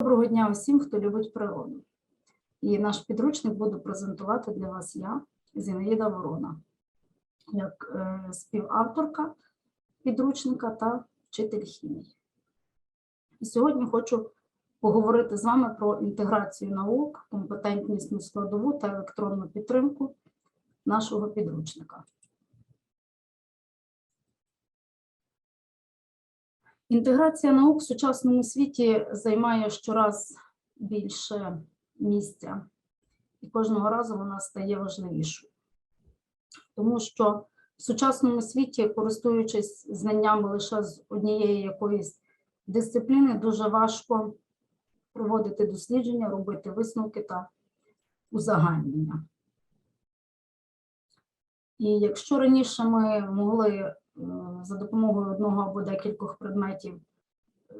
Доброго дня усім, хто любить природу. І наш підручник буду презентувати для вас я, Зінаїда Ворона, як е, співавторка підручника та вчитель хімії. І сьогодні хочу поговорити з вами про інтеграцію наук, компетентнісну складову та електронну підтримку нашого підручника. Інтеграція наук в сучасному світі займає щораз більше місця, і кожного разу вона стає важливішою. Тому що в сучасному світі, користуючись знаннями лише з однієї якоїсь дисципліни, дуже важко проводити дослідження, робити висновки та узагальнення. І якщо раніше ми могли за допомогою одного або декількох предметів е,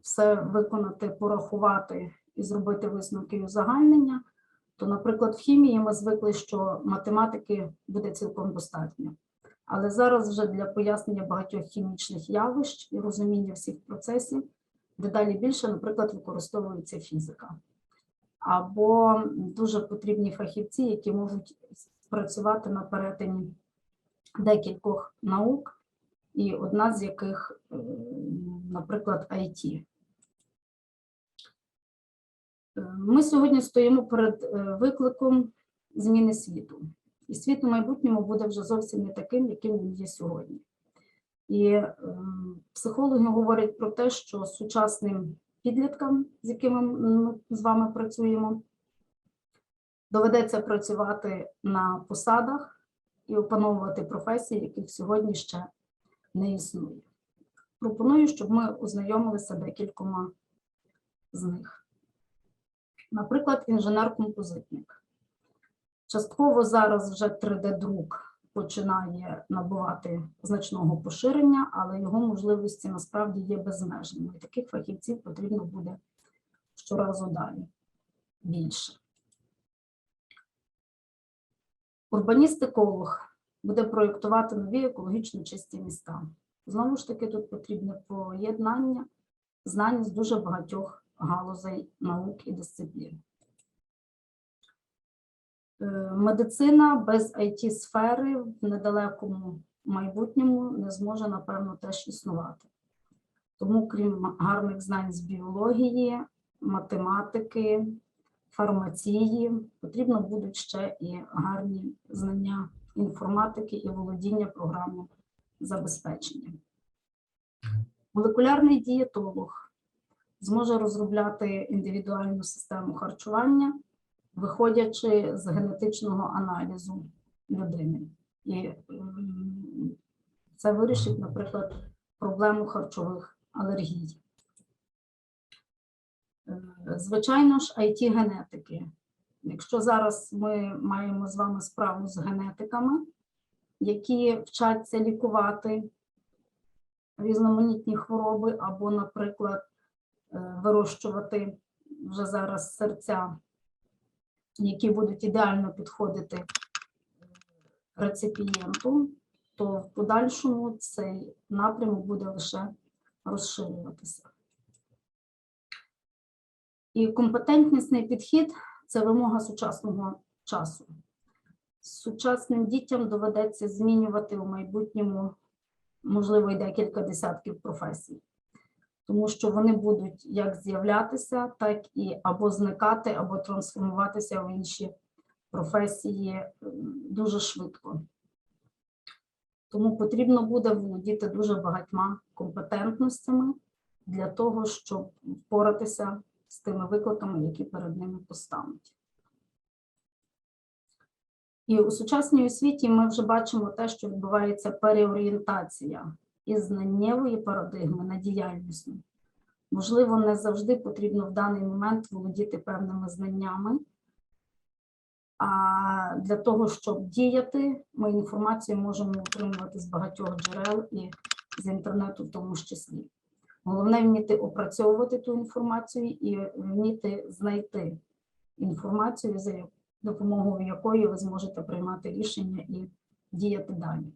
все виконати, порахувати і зробити висновки і узагальнення, то, наприклад, в хімії ми звикли, що математики буде цілком достатньо. Але зараз вже для пояснення багатьох хімічних явищ і розуміння всіх процесів дедалі більше, наприклад, використовується фізика. Або дуже потрібні фахівці, які можуть працювати на перетині декількох наук, і одна з яких, е, наприклад, IT. Е, Ми сьогодні стоїмо перед е, викликом зміни світу. І світ у майбутньому буде вже зовсім не таким, яким він є сьогодні. І психологи говорять про те, що сучасним підліткам, з якими ми з вами працюємо, доведеться працювати на посадах і опановувати професії, яких сьогодні ще не існує. Пропоную, щоб ми ознайомилися декількома з них. Наприклад, інженер-композитник. Частково зараз вже 3D-друк починає набувати значного поширення, але його можливості насправді є безмежними. І таких фахівців потрібно буде щоразу далі більше. Урбаніст-еколог буде проєктувати нові екологічно чисті міста. Знову ж таки, тут потрібне поєднання знань з дуже багатьох галузей наук і дисциплін. Е, Медицина без IT-сфери в недалекому майбутньому не зможе, напевно, теж існувати. Тому, крім гарних знань з біології, математики, фармації, потрібно будуть ще і гарні знання інформатики і володіння програмним забезпеченням. Молекулярний дієтолог зможе розробляти індивідуальну систему харчування, виходячи з генетичного аналізу людини. І це вирішить, наприклад, проблему харчових алергій. Е, Звичайно ж, it генетики. Якщо зараз ми маємо з вами справу з генетиками, які вчаться лікувати різноманітні хвороби, або, наприклад, е, вирощувати вже зараз серця, які будуть ідеально підходити е, реципієнту, то в подальшому цей напрямок буде лише розширюватися. І компетентнісний підхід це вимога сучасного часу. Сучасним дітям доведеться змінювати у майбутньому, можливо, і декілька десятків професій, тому що вони будуть як з'являтися, так і або зникати, або трансформуватися в інші професії дуже швидко. Тому потрібно буде володіти дуже багатьма компетентностями для того, щоб впоратися з тими викликами, які перед ними постануть. І у сучасній освіті ми вже бачимо те, що відбувається переорієнтація із знаннєвої парадигми на діяльнісну. Можливо, не завжди потрібно в даний момент володіти певними знаннями. А для того, щоб діяти, ми інформацію можемо отримувати з багатьох джерел і з інтернету в тому числі. Головне вміти опрацьовувати ту інформацію і вміти знайти інформацію, за допомогою якої ви зможете приймати рішення і діяти далі.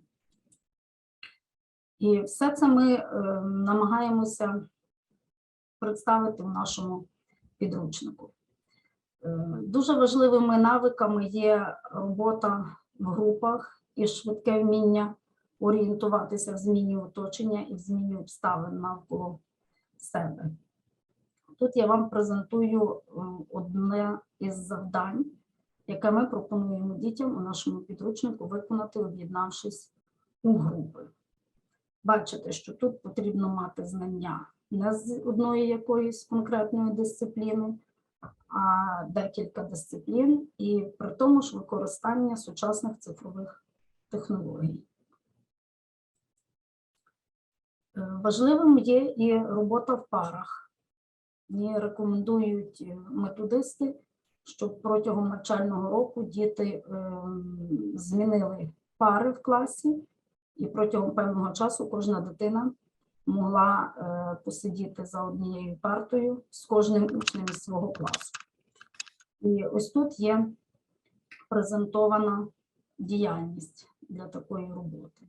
І все це ми е, намагаємося представити в нашому підручнику. Е, Дуже важливими навиками є робота в групах і швидке вміння орієнтуватися в зміні оточення і в зміні обставин навколо себе. Тут я вам презентую е, одне із завдань, яке ми пропонуємо дітям у нашому підручнику виконати, об'єднавшись у групи. Бачите, що тут потрібно мати знання не з одної якоїсь конкретної дисципліни, а декілька дисциплін, і при тому ж використання сучасних цифрових технологій. Важливим є і робота в парах. Мені рекомендують е, методисти, щоб протягом навчального року діти ем, змінили пари в класі, і протягом певного часу кожна дитина могла е, посидіти за однією партою з кожним учнем із свого класу. І ось тут є презентована діяльність для такої роботи.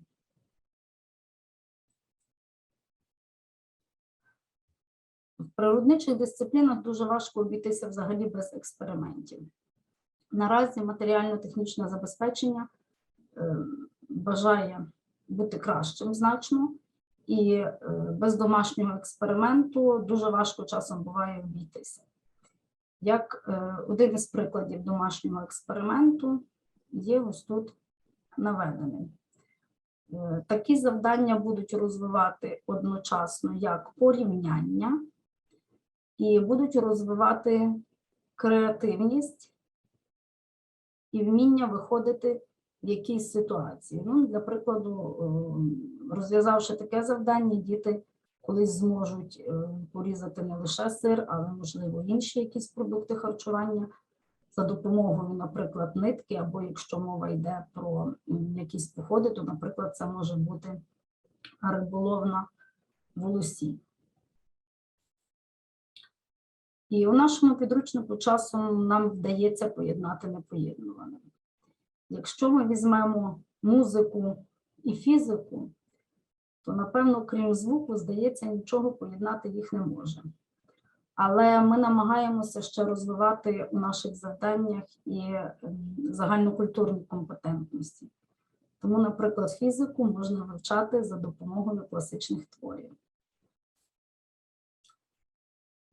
Природничих дисциплінах дуже важко обійтися взагалі без експериментів. Наразі матеріально-технічне забезпечення е, бажає бути кращим значно, і е, без домашнього експерименту дуже важко часом буває обійтися. Як е, один із прикладів домашнього експерименту є ось тут наведений. Такі завдання будуть розвивати одночасно як порівняння, і будуть розвивати креативність і вміння виходити в якійсь ситуації. Ну, для прикладу, е, розв'язавши таке завдання, діти колись зможуть е, порізати не лише сир, але, можливо, інші якісь продукти харчування за допомогою, наприклад, нитки, або якщо мова йде про якісь походи, то, наприклад, це може бути риболовна волосі. І у нашому підручнику часом нам вдається поєднати непоєднуване. Якщо ми візьмемо музику і фізику, то, напевно, крім звуку, здається, нічого поєднати їх не може. Але ми намагаємося ще розвивати у наших завданнях і ем, загальнокультурні компетентності. Тому, наприклад, фізику можна вивчати за допомогою класичних творів.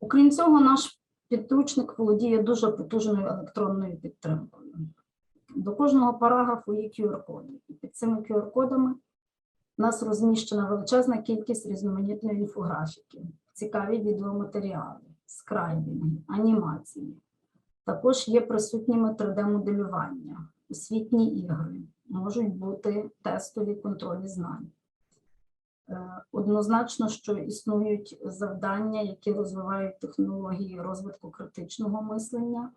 Окрім цього, наш підручник володіє дуже потужною електронною підтримкою. До кожного параграфу є QR-коди. І під цими QR-кодами у нас розміщена величезна кількість різноманітної інфографіки, цікаві відеоматеріали, скрайбінги, анімації. Також є присутніми 3D-моделювання, освітні ігри, можуть бути тестові контролі знань. Е, Однозначно, що існують завдання, які розвивають технології розвитку критичного мислення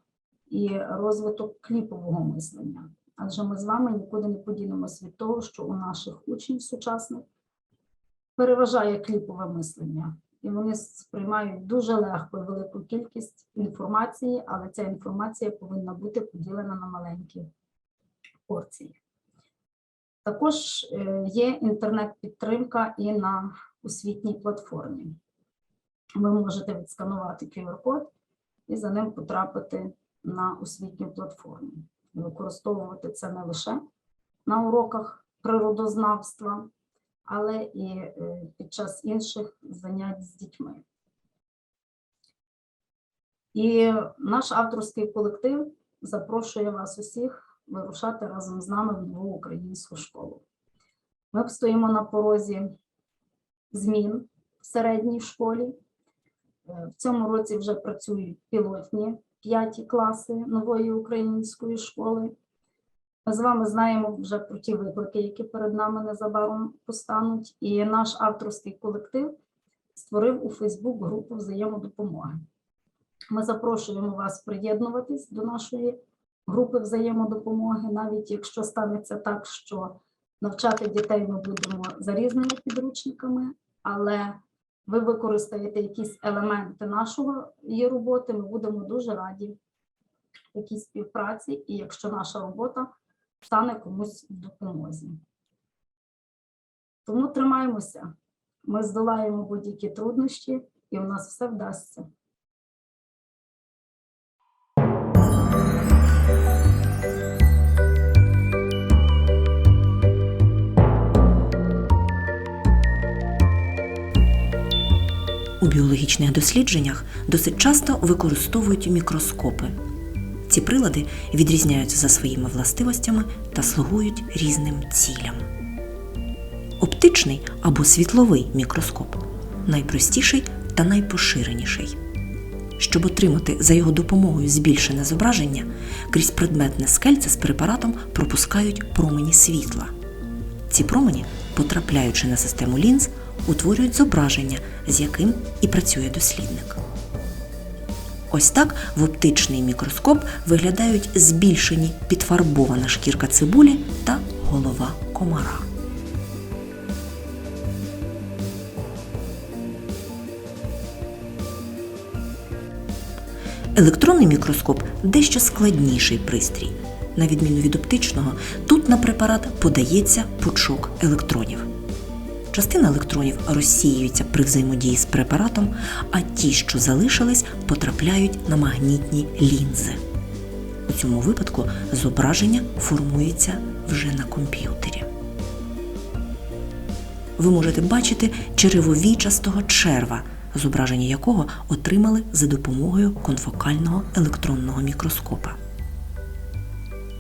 і розвиток кліпового мислення. Адже ми з вами нікуди не подінемось від того, що у наших учнів сучасних переважає кліпове мислення, і вони сприймають дуже легко велику кількість інформації, але ця інформація повинна бути поділена на маленькі порції. Також е, є інтернет-підтримка і на освітній платформі. Ви можете відсканувати QR-код і за ним потрапити на освітню платформу. Використовувати це не лише на уроках природознавства, але і е, під час інших занять з дітьми. І наш авторський колектив запрошує вас усіх вирушати разом з нами в нову українську школу. Ми стоїмо на порозі змін в середній школі. Е, В цьому році вже працюють пілотні п'яті класи нової української школи. Ми з вами знаємо вже про ті виклики, які перед нами незабаром постануть. І наш авторський колектив створив у Фейсбук групу взаємодопомоги. Ми запрошуємо вас приєднуватись до нашої групи взаємодопомоги, навіть якщо станеться так, що навчати дітей ми будемо за різними підручниками, але ви використаєте якісь елементи нашого її роботи, ми будемо дуже раді такій співпраці, і якщо наша робота стане комусь в допомозі. Тому тримаємося, ми здолаємо будь-які труднощі і у нас все вдасться. У біологічних дослідженнях досить часто використовують мікроскопи. Ці прилади відрізняються за своїми властивостями та слугують різним цілям. Оптичний або світловий мікроскоп найпростіший та найпоширеніший. Щоб отримати за його допомогою збільшене зображення, крізь предметне скельце з препаратом пропускають промені світла. Ці промені, потрапляючи на систему лінз, утворюють зображення, з яким і працює дослідник. Ось так в оптичний мікроскоп виглядають збільшені підфарбована шкірка цибулі та голова комара. Електронний мікроскоп дещо складніший пристрій. На відміну від оптичного, тут на препарат подається пучок електронів. Частина електронів розсіюється при взаємодії з препаратом, а ті, що залишились, потрапляють на магнітні лінзи. У цьому випадку зображення формується вже на комп'ютері. Ви можете бачити черевовічастого черва, зображення якого отримали за допомогою конфокального електронного мікроскопа.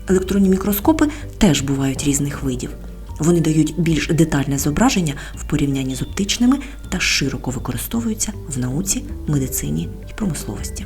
Електронні мікроскопи теж бувають різних видів. Вони дають більш детальне зображення в порівнянні з оптичними та широко використовуються в науці, медицині і промисловості.